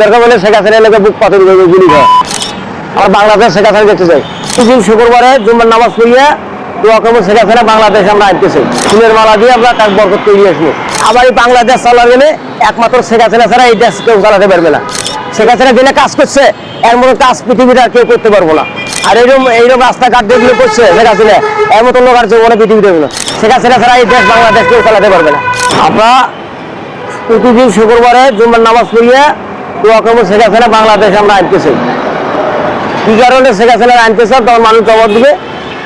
দরকার বলে শেখ হাসিনা এলাকা বুক পাথর গুলি খায় আর বাংলাদেশ শেখ হাসিনা দেখতে চাই। দিন শুক্রবারে জুম্মার নামাজ পড়িয়া দোয়া করব শেখ হাসিনা বাংলাদেশ আমরা আনতে ফুলের মালা দিয়ে আমরা তার বরকত তৈরি আসব। আবার এই বাংলাদেশ চালার গেলে একমাত্র শেখ হাসিনা ছাড়া এই দেশ কেউ চালাতে পারবে না। শেখ হাসিনা দিনে কাজ করছে, এর মতো কাজ পৃথিবীতে আর কেউ করতে পারব না। আর এইরকম এইরকম রাস্তাঘাট যেগুলো করছে শেখ হাসিনা, এর মতো লোক আর জীবনে পৃথিবীতে হবে না। শেখ হাসিনা ছাড়া এই দেশ বাংলাদেশ কেউ চালাতে পারবে না। আমরা প্রতিদিন শুক্রবারে জুম্মার নামাজ পড়িয়া দোয়া করব, শেখ বাংলাদেশ আমরা আনতে চাই কি কারণে শেখ হাসিনা আনতে তখন মানুষ জবাব দিবে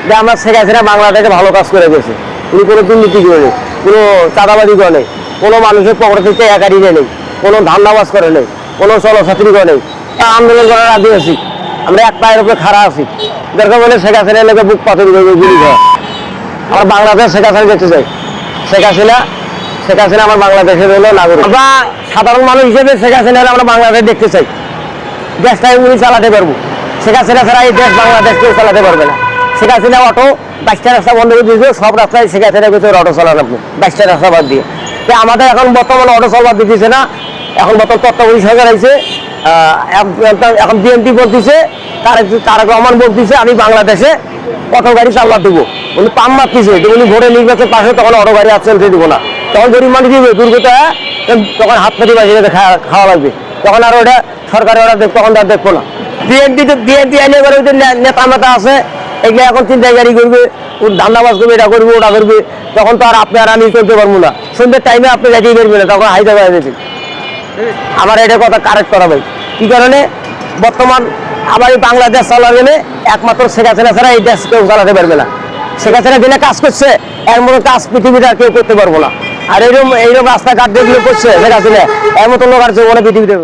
যে আমরা শেখ হাসিনা বাংলাদেশে ভালো কাজ করে গেছে। উনি কোনো দুর্নীতি করে নেই, কোনো চাঁদাবাদি করে নেই, কোনো মানুষের পকেট থেকে একারি নেই, কোনো ধান্দাবাজ করে নেই, কোনো চলছাত্রী করে নেই। আন্দোলন করার আদিবাসী আমরা এক পায়ের উপরে খাড়া আছি। দরকার বলে শেখ হাসিনা এলাকা বুক পাথর গুলি খায় আমরা বাংলাদেশ শেখ হাসিনা দেখতে চাই শেখ হাসিনা শেখ হাসিনা আমার বাংলাদেশের হলো নাগরিক। আমরা সাধারণ মানুষ হিসেবে শেখ হাসিনা আমরা বাংলাদেশ দেখতে চাই। দেশটাই উনি চালাতে পারব। শেখ হাসিনা ছাড়া এই দেশ বাংলাদেশ কেউ চালাতে পারবে না। শেখ হাসিনা অটো, বাইশটা রাস্তা বন্ধ করে দিয়েছে, সব রাস্তায় শেখ হাসিনা ভিতরে অটো চালান আপনি বাইশটা রাস্তা বাদ দিয়ে। তো আমাদের এখন বর্তমানে অটো চলবার দিতেছে না। এখন বর্তমান তত্ত্বাবধায়ক সরকার আছে এখন বিএনপি বলতেছে তারেক তারেক রহমান বলতেছে আমি বাংলাদেশে অটো গাড়ি চালবার দেবো। উনি পাম মারতেছে উনি ভোটে নির্বাচন পাশে তখন অটো গাড়ি আর চলতে দেবো না। তখন গরিব মানুষ দিবে দুর্গতা তখন হাত পাতি বাজিয়ে খাওয়া লাগবে। তখন আর ওটা সরকারের ওরা দেখ- তখন আর দেখব না। বিএনপি তো বিএনপি ওই যে নেতা মেতা আছে, এগুলো এখন চিন্তাগারি করবে, ও ধান্দাবাজ করবে, এটা করবে, ওটা করবে। তখন তো আর আপনি আর আমি করতে পারব না। সন্ধ্যের টাইমে আপনি যাইতেই পারবেন না, তখন হায়দ্রাবাদ যেতে। আমার এটা কথা কারেক্ট করা ভাই। কি কারণে? বর্তমান আবার এই বাংলাদেশ চালার গেলে একমাত্র শেখ হাসিনা ছাড়া এই দেশ কেউ চালাতে পারবে না। শেখ হাসিনা দিনে কাজ করছে, এর মতো কাজ পৃথিবীতে আর কেউ করতে পারব না। আর এইরকম এইরকম রাস্তাঘাট যেগুলো করছে দেখা ছিল এর মতো লোক আর জীবনে পৃথিবীতে